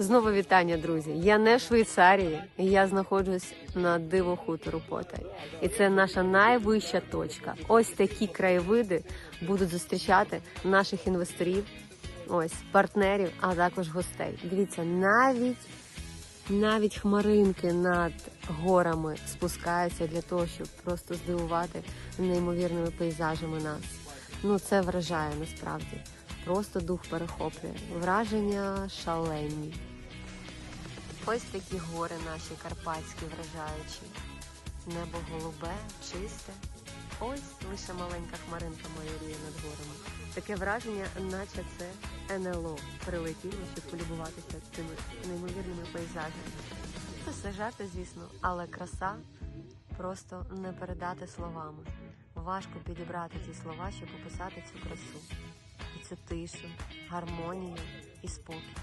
Знову вітання, друзі. Я не в Швейцарії, я знаходжусь на диво хутору Потай. І це наша найвища точка. Ось такі краєвиди будуть зустрічати наших інвесторів, ось партнерів, а також гостей. Дивіться, навіть навіть хмаринки над горами спускаються для того, щоб просто здивувати неймовірними пейзажами нас. Ну це вражає насправді. Просто дух перехоплює. Враження шалені. Ось такі гори наші карпатські вражаючі. Небо голубе, чисте. Ось лише маленька хмаринка майоріє над горами. Таке враження, наче це НЛО прилетіло, щоб полюбуватися цими неймовірними пейзажами. Це все жарти, звісно, але краса просто не передати словами. Важко підібрати ті слова, щоб описати цю красу і цю тишу, гармонію і спокій.